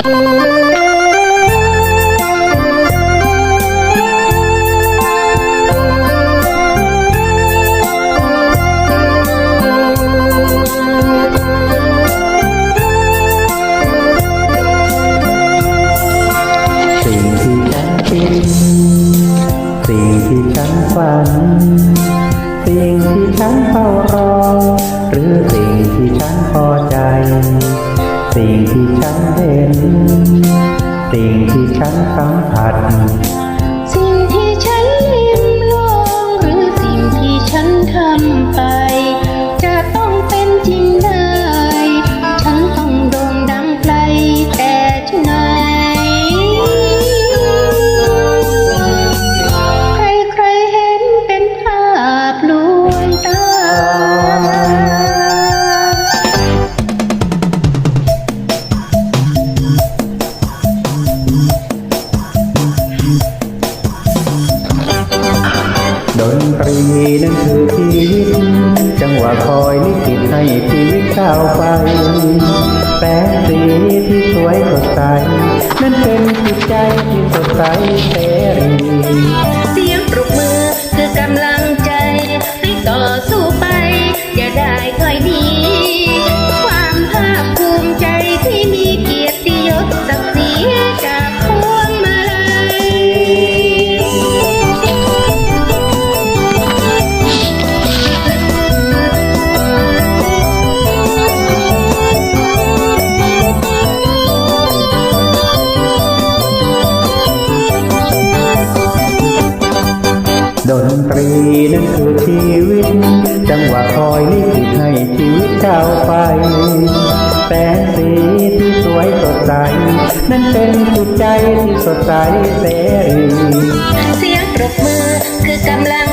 สิ่งที่ฉันคิดสิ่งที่ฉันฝัน สิ่งที่ฉันเฝ้ารอ หรือสิ่งที่ฉันพอใจ สิ่งที่ฉันเห็น สิ่งที่ฉันสัมผัส ดนตรีนั้นคือชีวิต จังหวะคอยลิขิตให้ชีวิตก้าวไปแสงสีที่สวยสดใส นั่นเป็นจิตใจที่สดใสเสรี รีนั้นคือชีวิต จังหวะคอยลิขิตให้ชีวิตก้าวไปแสงสีที่สวยสดใส นั่นเป็นจิตใจที่สดใสเสรี เสียงปรบมือคือกำลัง